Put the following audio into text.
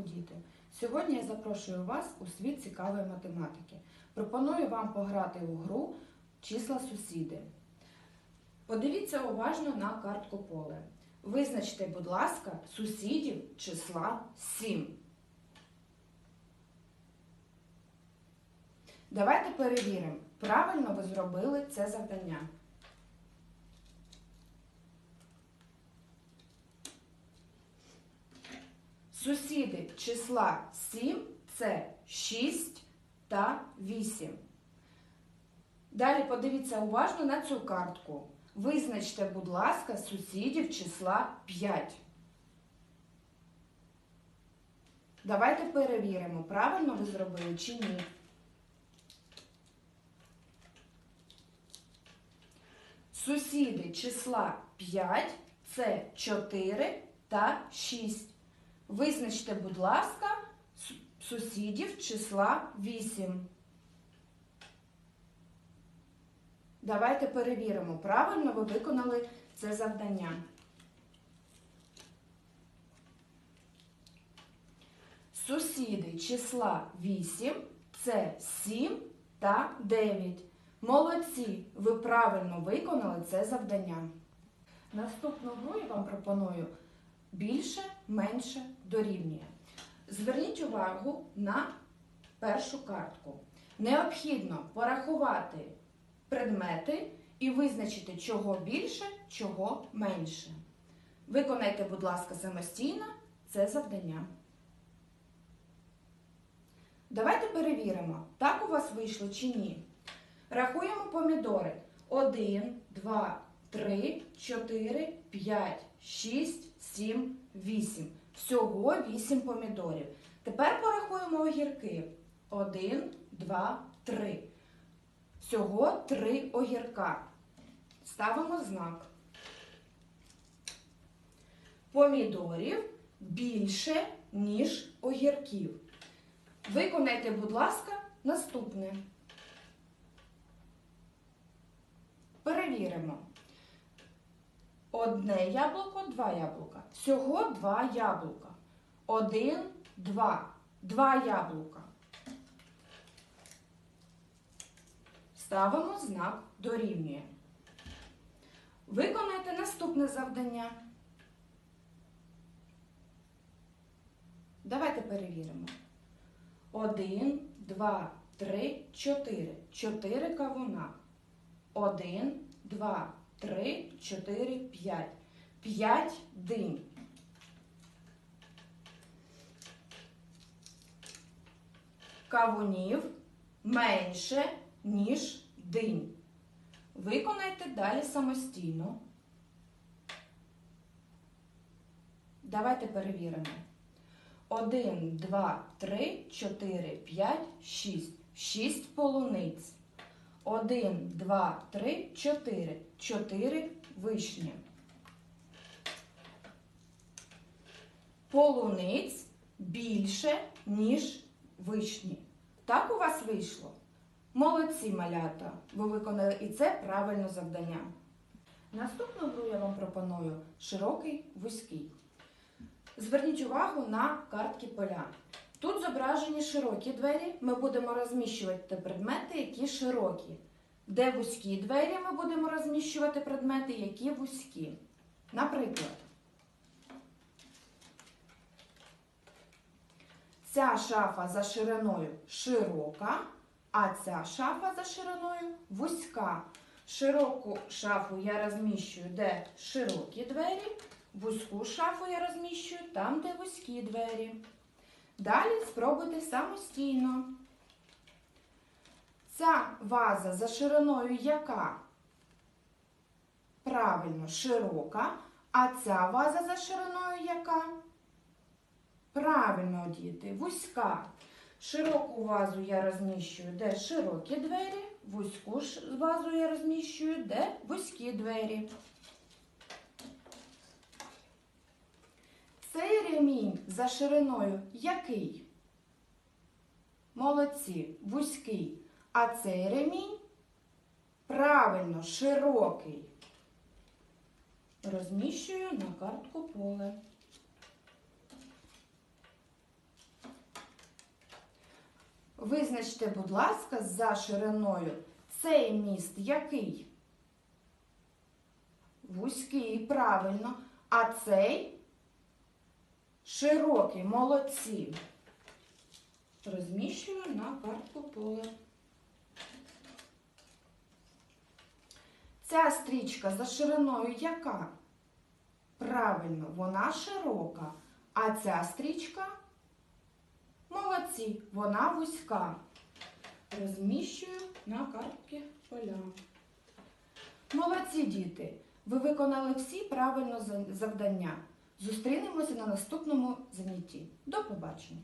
ранку, діти! Сьогодні я запрошую вас у світ цікавої математики. Пропоную вам пограти у гру числа сусіди. Подивіться уважно на картку поле. Визначте, будь ласка, сусідів числа 7. Давайте перевіримо, правильно ви зробили це завдання. Сусіди числа 7 це 6 та 8. Далі подивіться уважно на цю картку. Визначте, будь ласка, сусідів числа 5. Давайте перевіримо, правильно ви зробили чи ні. Сусіди числа 5 це 4 та 6. Визначте, будь ласка, сусідів числа 8. Давайте перевіримо, правильно ви виконали це завдання. Сусіди числа 8 це 7 та 9. Молодці! Ви правильно виконали це завдання. Наступну гру я вам пропоную більше, менше дорівнює. Зверніть увагу на першу картку. Необхідно порахувати предмети і визначити, чого більше, чого менше. Виконайте, будь ласка, самостійно це завдання. Давайте перевіримо, так у вас вийшло чи ні. Рахуємо помідори. 1, 2, 3, 4, 5, 6, 7, 8. Всього 8 помідорів. Тепер порахуємо огірки. 1, 2, 3. Всього 3 огірка. Ставимо знак. Помідорів більше, ніж огірків. Виконайте, будь ласка, наступне. Перевіримо. Одне яблуко, два яблука. Всього два яблука. Один, два. Два яблука. Ставимо знак дорівнює. Виконайте наступне завдання. Давайте перевіримо. Один, два, три, чотири. Чотири кавуна. Один, два, три, чотири, п'ять. П'ять динь. Кавунів менше, ніж динь. Виконайте далі самостійно. Давайте перевіримо. 1, 2, 3, 4, 5, 6. 6 полуниць. 1, 2, 3, 4. 4 вишні. Полуниць більше, ніж вишні. Так у вас вийшло? Молодці, малята! Ви виконали і це правильне завдання. Наступну гру я вам пропоную широкий вузький. Зверніть увагу на картки поля. Тут зображені широкі двері. Ми будемо розміщувати предмети, які широкі. Де вузькі двері ми будемо розміщувати предмети, які вузькі. Наприклад, ця шафа за шириною широка, а ця шафа за шириною вузька. Широку шафу я розміщую, де широкі двері, вузьку шафу я розміщую там, де вузькі двері. Далі спробуйте самостійно. Ця ваза за шириною яка? Правильно, широка. А ця ваза за шириною яка? Правильно, діти, вузька. Широку вазу я розміщую, де широкі двері, вузьку вазу я розміщую, де вузькі двері. Цей ремінь за шириною який? Молодці, вузький. А цей ремінь правильно широкий. Розміщую на картку поле. Визначте, будь ласка, за шириною цей міст який? Вузький, правильно. А цей широкий, молодці. Розміщую на картку поле. Ця стрічка за шириною яка? Правильно, вона широка. А ця стрічка молодці, вона вузька. Розміщую на картки поля. Молодці діти! Ви виконали всі правильно завдання. Зустрінемося на наступному занятті. До побачення!